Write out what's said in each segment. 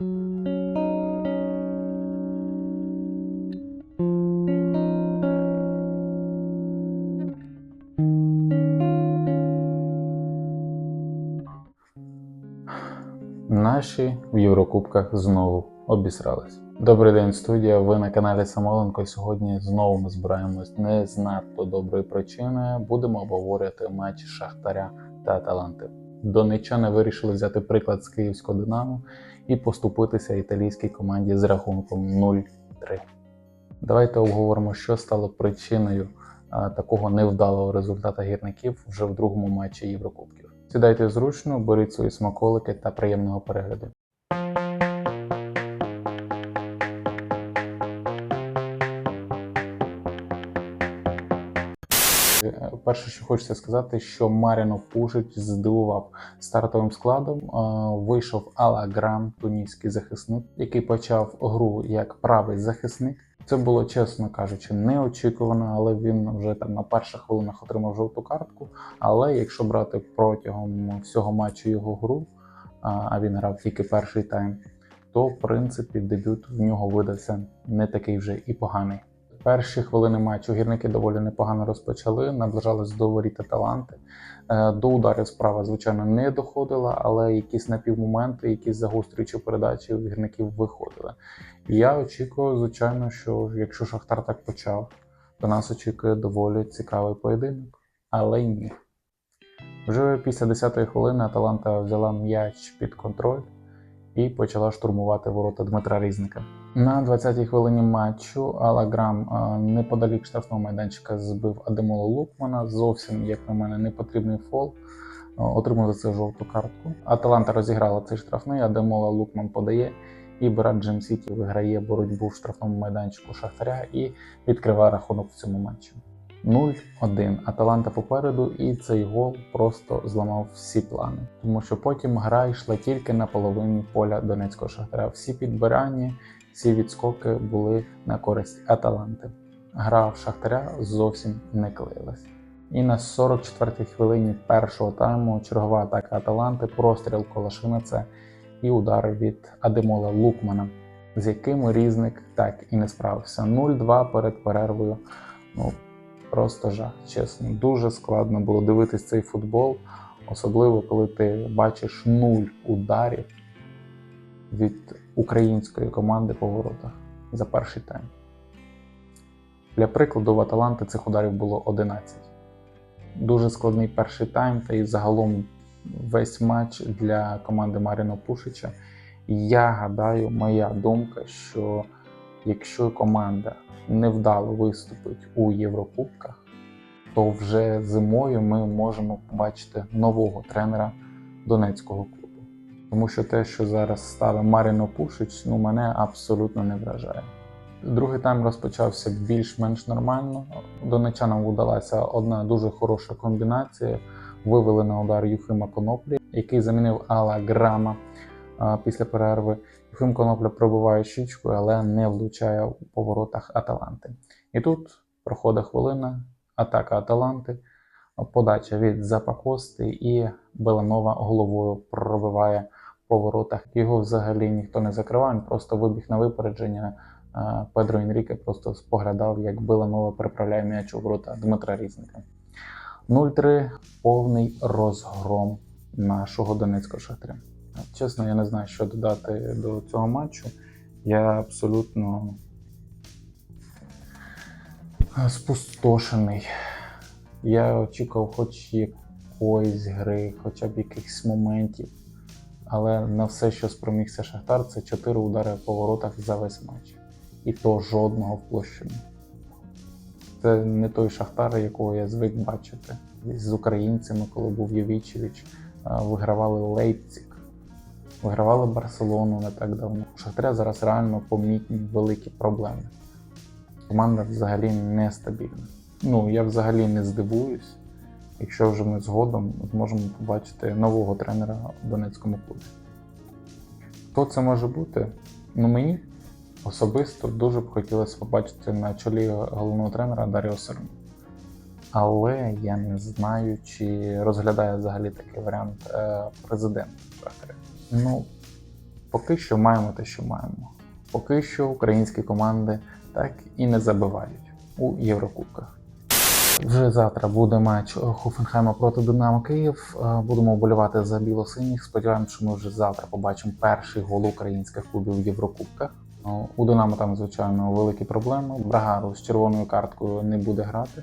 Наші в Єврокубках знову обісрались. Добрий день, студія. Ви на каналі Самоленко. Сьогодні знову ми збираємось не з надто доброї причини. Будемо обговорювати матч Шахтаря та Аталанти. Донеччани вирішили взяти приклад з київського Динамо і поступитися італійській команді з рахунком 0-3. Давайте обговоримо, що стало причиною такого невдалого результату гірників вже в другому матчі Єврокубків. Сідайте зручно, беріть свої смаколики та приємного перегляду. Перше, що хочеться сказати, що Маріно Пушич здивував стартовим складом. Е, Вийшов Ала Грам, тунійський захисник, який почав гру як правий захисник. Це було, чесно кажучи, неочікувано, але він вже там на перших хвилинах отримав жовту картку. Але якщо брати протягом всього матчу його гру, а а він грав тільки перший тайм, то в принципі дебют в нього видався не такий вже і поганий. Перші хвилини матчу гірники доволі непогано розпочали, наближались до воріт таланти. До ударів справа, звичайно, не доходила, але якісь напівмоменти, якісь загострюючі передачі у гірників виходили. І я очікую, звичайно, що якщо Шахтар так почав, то нас очікує доволі цікавий поєдинок. Але й ні. Вже після 10-ї хвилини Аталанта взяла м'яч під контроль і почала штурмувати ворота Дмитра Різника. На 20-й хвилині матчу Алаграм неподалік штрафного майданчика збив Адемола Лукмана. Зовсім, як на мене, непотрібний фол. А, Отримав за це жовту картку. Аталанта розіграла цей штрафний, Адемола Лукман подає. І Брат Джем Сіті виграє боротьбу в штрафному майданчику Шахтаря і відкриває рахунок в цьому матчі. 0-1. Аталанта попереду, і цей гол просто зламав всі плани, тому що потім гра йшла тільки на половині поля Донецького Шахтаря. Всі підбирання, всі відскоки були на користь Аталанти. Гра в Шахтаря зовсім не клеїлась. І на 44-й хвилині першого тайму чергова атака Аталанти, простріл Колашинаце і удар від Адемола Лукмана, з яким різник так і не справився. 0-2 перед перервою. Ну, Просто жах, чесно. Дуже складно було дивитись цей футбол, особливо коли ти бачиш нуль ударів від української команди по воротах за перший тайм. Для прикладу, в Аталанти цих ударів було 11. Дуже складний перший тайм, та і загалом весь матч для команди Маріно Пушича. Я гадаю, моя думка, що якщо команда невдало виступить у Єврокубках, то вже зимою ми можемо побачити нового тренера Донецького клубу. Тому що те, що зараз ставить Маріно Пушич, ну мене абсолютно не вражає. Другий тайм розпочався більш-менш нормально. Донечанам вдалася одна дуже хороша комбінація. Вивели на удар Юхима Коноплі, який замінив Алла Грама після перерви. Юхим Конопля пробиває щічкою, але не влучає у поворотах Аталанти. І тут проходить хвилина, атака Аталанти, подача від Запакости і Беланова головою пробиває по воротах. Його взагалі ніхто не закривав, він просто вибіг на випередження. Педро Енріке просто споглядав, як Беланова переправляє м'яч у ворота Дмитра Різника. 0-3 повний розгром нашого Донецького шахтаря. Чесно, я не знаю, що додати до цього матчу. Я абсолютно спустошений. Я очікував хоч якоїсь гри, хоча б якихось моментів. Але на все, що спромігся Шахтар, це 4 удари по воротах за весь матч. І то жодного в площину. Це не той Шахтар, якого я звик бачити. З українцями, коли був Євічевич, вигравали Лейпциг. Вигравали Барселону не так давно. У Шахтаря зараз реально помітні великі проблеми. Команда взагалі нестабільна. Ну, я взагалі не здивуюсь, якщо вже ми згодом зможемо побачити нового тренера в Донецькому клубі. Хто це може бути? Ну мені особисто дуже б хотілося побачити на чолі головного тренера Даріо Серну. Але я не знаю, чи розглядає взагалі такий варіант е, президент Шахтаря. Ну, Поки що маємо те, що маємо. Поки що українські команди так і не забивають у Єврокубках. Вже завтра буде матч Хофенхайма проти Динамо Київ. Е, Будемо вболівати за білосиніх. Сподіваємося, що ми вже завтра побачимо перший гол українських клубів в Єврокубках. Ну, У Динамо там, звичайно, великі проблеми. Брагару з червоною карткою не буде грати,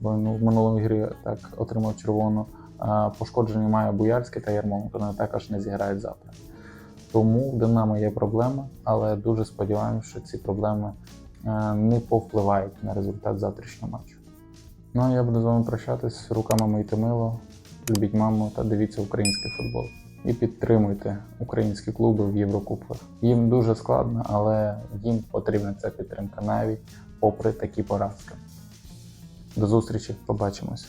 бо ну, в минулому грі так отримав червону. Пошкоджені має Буярський та Ярмоленко, вони також не зіграють завтра. Тому в Динамо є проблеми, але дуже сподіваємося, що ці проблеми е, не повпливають на результат завтрашнього матчу. Ну а я буду з вами прощатись руками мийте мило. Любіть маму та дивіться український футбол. І підтримуйте українські клуби в Єврокубках. Їм дуже складно, але їм потрібна ця підтримка навіть попри такі поразки. До зустрічі, побачимось.